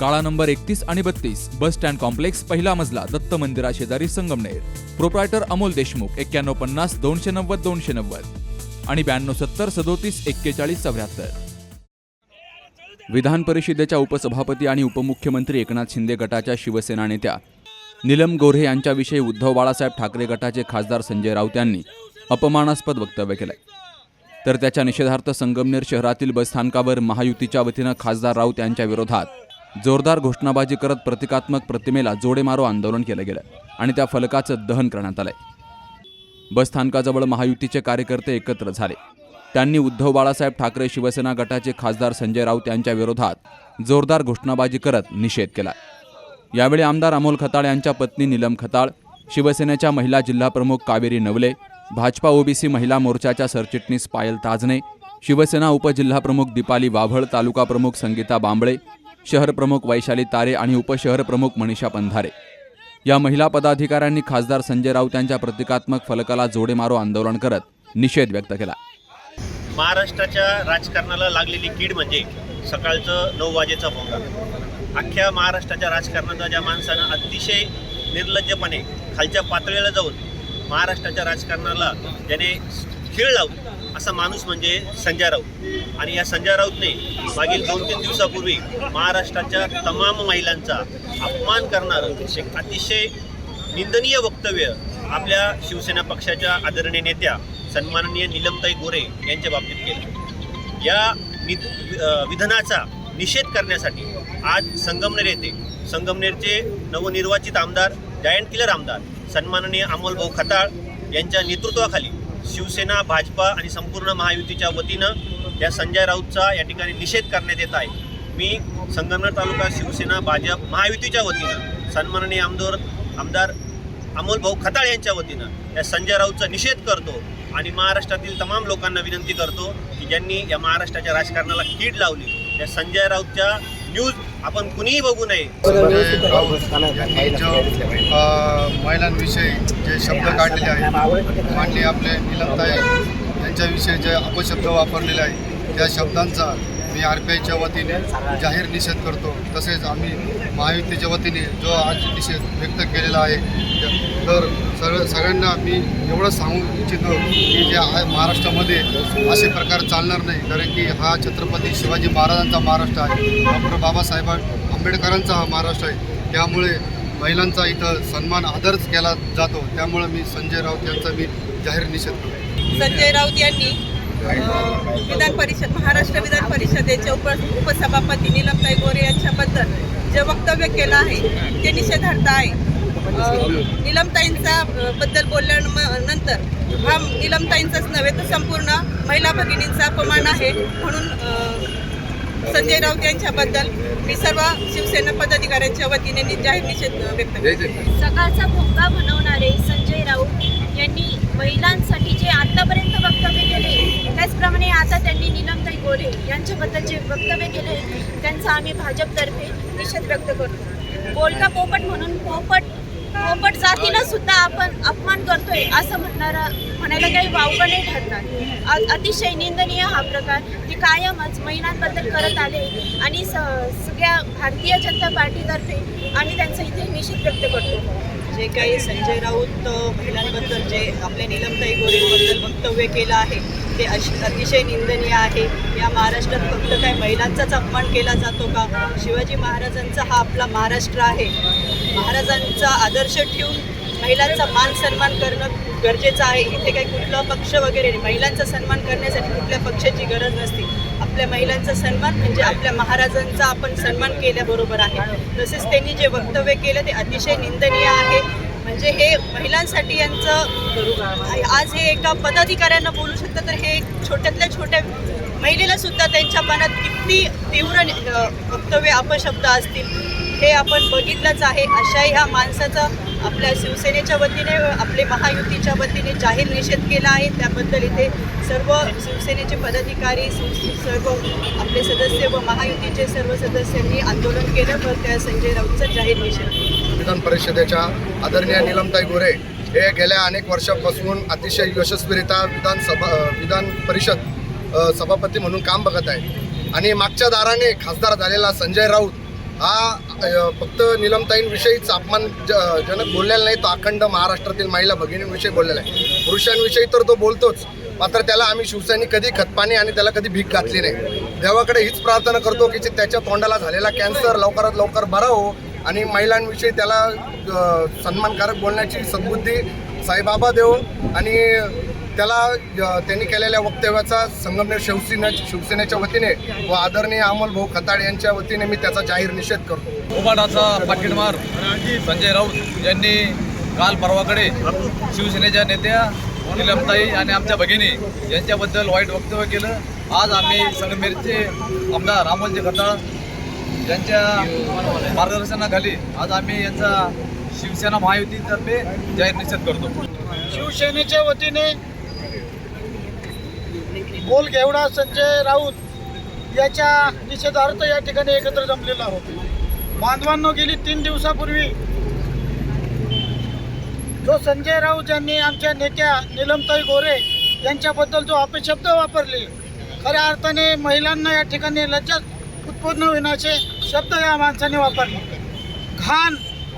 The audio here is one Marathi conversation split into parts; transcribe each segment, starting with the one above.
काळा नंबर एकतीस आणि बत्तीस बस स्टँड कॉम्प्लेक्स पहिला मजला दत्त मंदिरा शेजारी संगमनेर. प्रोप्रायटर अमोल देशमुख एक्क्याण्णव पन्नास दोनशे नव्वद दोनशे नव्वद. आणि ब्याण्णव सत्तर सदोतीस एक्केचाळीस चौऱ्याहत्तर. विधान परिषदेच्या उपसभापती आणि उपमुख्यमंत्री एकनाथ शिंदे गटाच्या शिवसेना नेत्या निलम गोऱ्हे यांच्याविषयी उद्धव बाळासाहेब ठाकरे गटाचे खासदार संजय राऊत यांनी अपमानास्पद वक्तव्य केलंय. तर त्याच्या निषेधार्थ संगमनेर शहरातील बसस्थानकावर महायुतीच्या वतीनं खासदार राऊत यांच्या विरोधात जोरदार घोषणाबाजी करत प्रतिकात्मक प्रतिमेला जोडेमारो आंदोलन केलं गेलं आणि त्या फलकाचं दहन करण्यात आलंय. बसस्थानकाजवळ महायुतीचे कार्यकर्ते एकत्र झाले. त्यांनी उद्धव बाळासाहेब ठाकरे शिवसेना गटाचे खासदार संजय राऊत यांच्या विरोधात जोरदार घोषणाबाजी करत निषेध केला. यावेळी आमदार अमोल खताळ यांच्या पत्नी नीलम खताळ शिवसेनेच्या महिला जिल्हाप्रमुख कावेरी नवले भाजपा ओबीसी महिला मोर्चाच्या सरचिटणीस पायल ताजने शिवसेना उपजिल्हाप्रमुख दीपाली वाभळ तालुका प्रमुख संगीता बांबळे शहर प्रमुख वैशाली तारे आणि उपशहर प्रमुख मनीषा पंधारे. या महिला पदाधिकाऱ्यांनी खासदार संजय राऊत यांच्या प्रतिकात्मक फलकाला जोडेमारो आंदोलन करत निषेध व्यक्त केला. महाराष्ट्राच्या राजकारणाला लागलेली कीड म्हणजे सकाळचं नऊ वाजेचा भोंगा अख्ख्या महाराष्ट्राच्या राजकारणाचा ज्या माणसानं अतिशय निर्लज्जपणे खालच्या पातळीला जाऊन महाराष्ट्राच्या राजकारणाला ज्याने खेळ लावू असा माणूस म्हणजे संजय राऊत. आणि या संजय राऊतने मागील दोन तीन दिवसापूर्वी महाराष्ट्राच्या तमाम महिलांचा अपमान करणारं एक अतिशय निंदनीय वक्तव्य आपल्या शिवसेना पक्षाच्या आदरणीय नेत्या सन्माननीय निलमताई गोरे यांच्या बाबतीत केलं. या विधानाचा निषेध करण्यासाठी आज संगमनेर येथे संगमनेरचे नवनिर्वाचित आमदार जायंट किलर आमदार सन्माननीय अमोल भाऊ खताळ यांच्या नेतृत्वाखाली शिवसेना भाजपा आणि संपूर्ण महायुतीच्या वतीनं या संजय राऊतचा या ठिकाणी निषेध करण्यात येत आहे. मी संगमनेर तालुका शिवसेना भाजप महायुतीच्या वतीनं सन्माननीय आमदार आमदार अमोल भाऊ खताळ यांच्या वतीनं या संजय राऊतचा निषेध करतो आणि महाराष्ट्रातील तमाम लोकांना विनंती करतो की ज्यांनी या महाराष्ट्राच्या राजकारणाला कीड लावली या संजय राऊतच्या न्यूज आपण कुणीही बघू नये. महिलांविषयी जे शब्द काढलेले आहेत मांडले आपले निलमताई यांच्याविषयी जे अपशब्द वापरलेले आहे त्या शब्दांचा मी आर पी आयच्या वतीने जाहीर निषेध करतो. तसेच आम्ही महायुतीच्या वतीने जो आज निषेध व्यक्त केलेला आहे तर सगळं सगळ्यांना मी एवढं सांगू इच्छितो की जे महाराष्ट्रामध्ये असे प्रकार चालणार नाही. कारण की हा छत्रपती शिवाजी महाराजांचा महाराष्ट्र आहे. डॉक्टर बाबासाहेब आंबेडकरांचा हा महाराष्ट्र आहे. त्यामुळे महिलांचा इथं सन्मान आदरच केला जातो. त्यामुळे मी संजय राऊत यांचा मी जाहीर निषेध करतो. संजय राऊत यांनी विधान परिषद महाराष्ट्र विधान परिषदेचे उप उपसभापती नीलमताई गोरे यांच्याबद्दल जे वक्तव्य केलं आहे ते निषेधार्थ आहे. नीलमताईंचा बद्दल बोलल्यानंतर हा नीलमताईंचाच नव्हे तर संपूर्ण महिला भगिनींचा अपमान आहे म्हणून संजय राऊत यांच्याबद्दल मी सर्व शिवसेना पदाधिकाऱ्यांच्या वतीने जाहीर निषेध व्यक्त करते. सकाळचा भोंगा बनवणारे संजय राऊत यांनी महिलांसाठी जे आतापर्यंत वक्तव्य केले त्याचप्रमाणे आता त्यांनी निलमताई गोरे यांच्याबद्दल जे वक्तव्य केले त्यांचा आम्ही भाजपतर्फे निषेध व्यक्त करतो. बोलका पोपट म्हणून पोपट पोपट जातीनं सुद्धा आपण अपमान करतोय असं म्हणणारा म्हणायला काही वावगं नाही ठरणार. अतिशय निंदनीय हा प्रकार ते कायमच महिलांबद्दल करत आले आणि स सगळ्या भारतीय जनता पार्टीतर्फे आम्ही त्यांचा इथे निषेध व्यक्त करतो. जे काही संजय राऊत महिलांबद्दल जे आपल्या निलमताई गोरेबद्दल वक्तव्य केलं आहे ते अतिशय निंदनीय आहे. या महाराष्ट्रात फक्त काय महिलांचाच अपमान केला जातो का? शिवाजी महाराजांचा हा आपला महाराष्ट्र आहे. महाराजांचा आदर्श ठेवून महिलांचा मान सन्मान करणं गरजेचं आहे. इथे काही कुठला पक्ष वगैरे नाही. महिलांचा सन्मान करण्यासाठी कुठल्या पक्षाची गरज नसते. आपल्या महिलांचा सन्मान म्हणजे आपल्या महाराजांचा आपण सन्मान केल्याबरोबर आहे. तसेच त्यांनी जे वक्तव्य केलं ते अतिशय निंदनीय आहे. म्हणजे हे महिलांसाठी यांचं आज हे एका पदाधिकाऱ्यांना बोलू शकतं तर हे छोट्यातल्या छोट्या महिलेला सुद्धा त्यांच्या मनात किती तीव्र वक्तव्य अपशब्द असतील हे आपण बघितलंच आहे. अशा ह्या माणसाचा आपल्या शिवसेनेच्या वतीने आपले महायुतीच्या वतीने जाहीर निषेध केला आहे. त्याबद्दल इथे सर्व शिवसेनेचे पदाधिकारी सर्व आपले सदस्य व महायुतीचे सर्व सदस्यांनी आंदोलन केलं व त्या संजय राऊतचा जाहीर निषेध विधान परिषदेच्या आदरणीय निलमताई गोरे हे गेल्या अनेक वर्षापासून अतिशय यशस्वीरित्या विधानसभा विधान परिषद सभापती म्हणून काम बघत आहे आणि मागच्या दाराने खासदार झालेला संजय राऊत हा फक्त निलमताईंविषयीच अपमान ज- जनक बोललेला नाही तो अखंड महाराष्ट्रातील महिला भगिनींविषयी बोललेला आहे. पुरुषांविषयी तर तो बोलतोच मात्र त्याला आम्ही शिवसैनिक कधी खतपाणी आणि त्याला कधी भीक घातली नाही. देवाकडे हीच प्रार्थना करतो की जे त्याच्या तोंडाला झालेला कॅन्सर लवकरात लवकर बरा हो आणि महिलांविषयी त्याला सन्मानकारक बोलण्याची सद्बुद्धी साईबाबा देव आणि त्याला त्यांनी केलेल्या वक्तव्याचा संगमनेर शिवसेना शिवसेनेच्या वतीने व आदरणीय अमोल भाऊ खताड यांच्या वतीने मी त्याचा जाहीर निषेध करतो. उबाडाचा पाकिटमार संजय राऊत यांनी काल परवाकडे शिवसेनेच्या नेत्या निलमताई आणि आमच्या भगिनी यांच्याबद्दल वाईट वक्तव्य केलं. आज आम्ही संगमेरचे आमदार अमोलजी खताळ यांच्या मार्गदर्शनाखाली आज आम्ही यांचा शिवसेना महायुतीतर्फे जाहीर निषेध करतो. शिवसेनेच्या वतीने बोल घेवडा संजय राऊत याच्या निषेधार्थ या ठिकाणी एकत्र जमलेलो आहोत. बांधवांनो गेली तीन दिवसापूर्वी जो संजय राऊत यांनी आमच्या नेत्या निलमताई गोरे यांच्याबद्दल जो अपशब्द वापरले खऱ्या अर्थाने महिलांना या ठिकाणी लज्जत उत्पन्न होण्याचे शब्द या माणसाने वापरले. घाण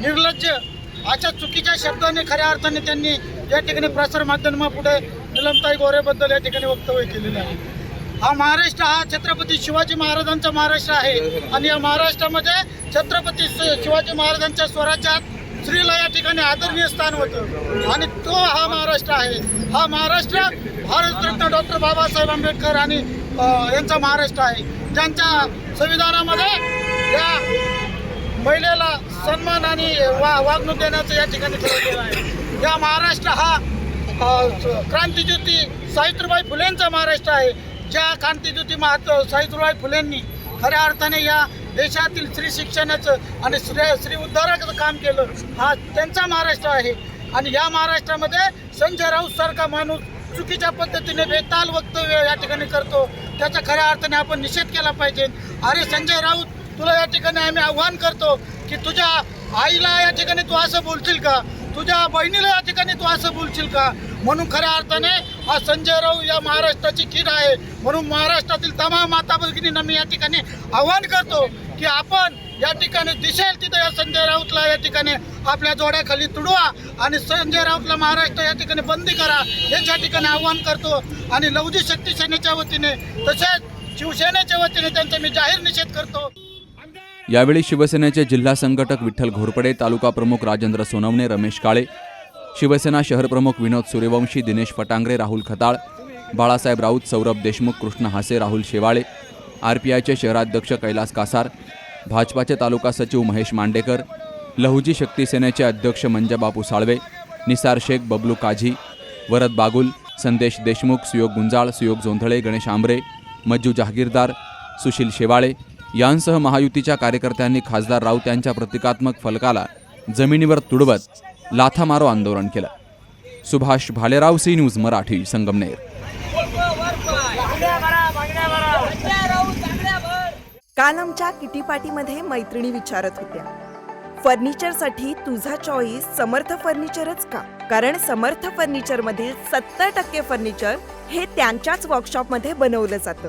निर्लज्ज अशा चुकीच्या शब्दाने खऱ्या अर्थाने त्यांनी या ठिकाणी प्रसार माध्यमापुढे निलमताई गोरेबद्दल या ठिकाणी वक्तव्य केलेलं आहे. हा महाराष्ट्र हा छत्रपती शिवाजी महाराजांचा महाराष्ट्र आहे. आणि या महाराष्ट्रामध्ये छत्रपती शिवाजी महाराजांच्या स्वराज्यात स्त्रीला या ठिकाणी आदरणीय स्थान होतं. आणि तो हा महाराष्ट्र आहे. हा महाराष्ट्र भारतरत्न डॉक्टर बाबासाहेब आंबेडकर आणि यांचा महाराष्ट्र आहे. ज्यांच्या संविधानामध्ये या महिलेला सन्मान आणि वा वागणूक देण्याचं या ठिकाणी ठरवलेलं आहे. या महाराष्ट्र हा क्रांतीज्योती सावित्रीबाई फुलेंचा महाराष्ट्र आहे. ज्या क्रांतीज्योती महात्मा सावित्रीबाई फुलेंनी खऱ्या अर्थाने या देशातील स्त्री शिक्षणाचं आणि स्त्री स्त्री उद्धाराचं काम केलं हा त्यांचा महाराष्ट्र आहे. आणि या महाराष्ट्रामध्ये संजय राऊत सारखा माणूस चुकीच्या पद्धतीने बेताल वक्तव्य या ठिकाणी करतो. त्याचा खऱ्या अर्थाने आपण निषेध केला पाहिजे. अरे संजय राऊत तुला या ठिकाणी आम्ही आव्हान करतो की तुझ्या आईला या ठिकाणी तू असं बोलशील का? तुझ्या बहिणीला या ठिकाणी तू असं बोलशील का? म्हणून खऱ्या अर्थाने हा संजय राऊत या महाराष्ट्राची खीर आहे. म्हणून महाराष्ट्रातील तमाम माता भगिनींना मी या ठिकाणी आव्हान करतो की आपण या ठिकाणी दिसेल तिथं या संजय राऊतला या ठिकाणी आपल्या जोड्याखाली तुडवा आणि संजय राऊतला महाराष्ट्र या ठिकाणी बंदी करा हेच या ठिकाणी आव्हान करतो. आणि लवजी शक्ती सेनेच्या वतीने तसेच शिवसेनेच्या वतीने त्यांचा मी जाहीर निषेध करतो. यावेळी शिवसेनेचे जिल्हा संघटक विठ्ठल घोरपडे तालुका प्रमुख राजेंद्र सोनवणे रमेश काळे शिवसेना शहर प्रमुख विनोद सूर्यवंशी दिनेश फटांगरे राहुल खताळ बाळासाहेब राऊत सौरभ देशमुख कृष्ण हासे राहुल शेवाळे आर पी आयचे शहराध्यक्ष कैलास कासार भाजपाचे तालुका सचिव महेश मांडेकर लहुजी शक्ती सेनेचे अध्यक्ष मंजाबापू साळवे निसार शेख बबलू काझी वरद बागुल संदेश देशमुख सुयोग गुंजाळ सुयोग जोंधळे गणेश आंबरे मज्जू जहागीरदार सुशील शेवाळे यांसह महायुतीच्या कार्यकर्त्यांनी खासदार राऊत यांच्या प्रतिकात्मक फलकाला जमिनीवर तुडवत लाथामारो आंदोलन केलं. Subhash Bhalerao C news Marathi Sangamner. काल आमच्या किटीपाटीमध्ये मैत्रिणी विचारत होत्या फर्निचरसाठी तुझा चॉईस समर्थ फर्निचरच का? कारण समर्थ फर्निचरमधील सत्तर टक्के फर्निचर हे त्यांच्याच वर्कशॉपमध्ये बनवलं जातं.